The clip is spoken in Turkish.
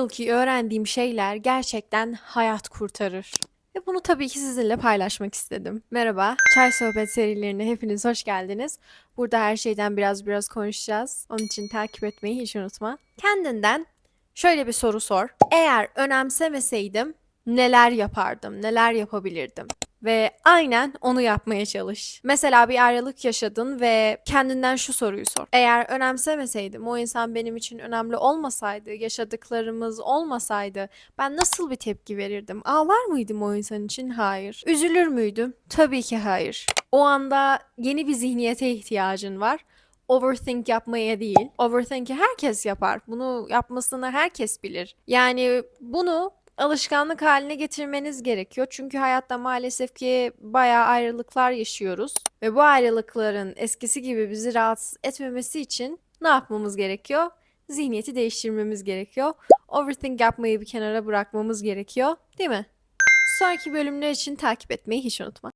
yılki öğrendiğim şeyler gerçekten hayat kurtarır. Ve bunu tabii ki sizinle paylaşmak istedim. Merhaba, Çay Sohbet serilerine hepiniz hoş geldiniz. Burada her şeyden biraz biraz konuşacağız. Onun için takip etmeyi hiç unutma. Kendinden şöyle bir soru sor. Eğer önemsemeseydim neler yapardım, neler yapabilirdim? Ve aynen onu yapmaya çalış. Mesela bir ayrılık yaşadın ve kendinden şu soruyu sor. Eğer önemsemeseydim, o insan benim için önemli olmasaydı, yaşadıklarımız olmasaydı ben nasıl bir tepki verirdim? Ağlar mıydım o insan için? Hayır. Üzülür müydüm? Tabii ki hayır. O anda yeni bir zihniyete ihtiyacın var. Overthink yapmaya değil. Overthink'i herkes yapar. Bunu yapmasını herkes bilir. Yani bunu alışkanlık haline getirmeniz gerekiyor. Çünkü hayatta maalesef ki bayağı ayrılıklar yaşıyoruz. Ve bu ayrılıkların eskisi gibi bizi rahatsız etmemesi için ne yapmamız gerekiyor? Zihniyeti değiştirmemiz gerekiyor. Overthink yapmayı bir kenara bırakmamız gerekiyor. Değil mi? Sonraki bölümler için takip etmeyi hiç unutma.